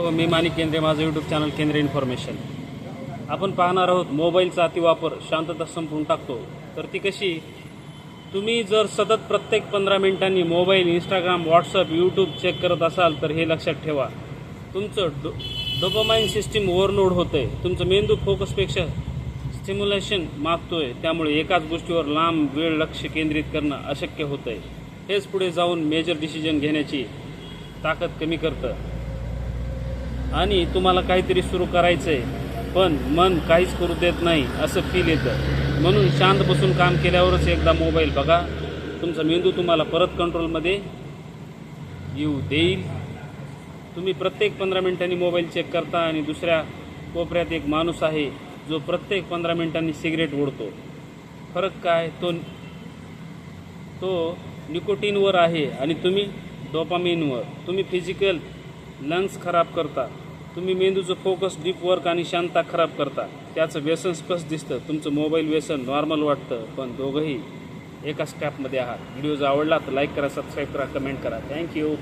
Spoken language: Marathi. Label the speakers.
Speaker 1: हो, मी मानिक केंद्रे माझं यूट्यूब चॅनल केंद्रे इन्फॉर्मेशन आपण पाहणार आहोत मोबाईलचा अतिवापर शांतता संपवून टाकतो. तर ती कशी? तुम्ही जर सतत प्रत्येक पंधरा मिनिटांनी mobile Instagram WhatsApp YouTube check करत असाल तर हे लक्षात ठेवा. तुमचं डो डोपामाइन सिस्टीम ओव्हरलोड होतं आहे तुमचं मेंदू फोकसपेक्षा स्टिम्युलेशन आहे त्यामुळे एकाच गोष्टीवर लांब वेळ लक्ष केंद्रित करणं अशक्य होतं आहे हेच पुढे जाऊन मेजर डिसिजन घेण्याची ताकद कमी करतं. आणि तुम्हाला काहीतरी सुरू करायचं आहे पण मन काहीच करू देत नाही असं फील येतं. म्हणून शांत बसून काम केल्यावरच एकदा मोबाईल बघा. तुमचा मेंदू तुम्हाला परत कंट्रोलमध्ये येऊ देईल. तुम्ही प्रत्येक पंधरा मिनिटांनी मोबाईल चेक करता आणि दुसऱ्या कोपऱ्यात एक माणूस आहे जो प्रत्येक पंधरा मिनिटांनी सिगरेट ओढतो. फरक काय? तो तो निकोटीनवर आहे आणि तुम्ही डोपामिनवर तुम्ही फिजिकल लंग्स खराब करता तुम्ही मेंदूचं फोकस डीप वर्क आणि शांतता खराब करता. त्याचं व्यसन स्पष्ट दिसतं. तुमचं मोबाईल व्यसन नॉर्मल वाटतं. पण दोघंही एका स्टॅपमध्ये आहात. व्हिडिओ जर आवडला तर लाईक करा सबस्क्राईब करा कमेंट करा. थँक्यू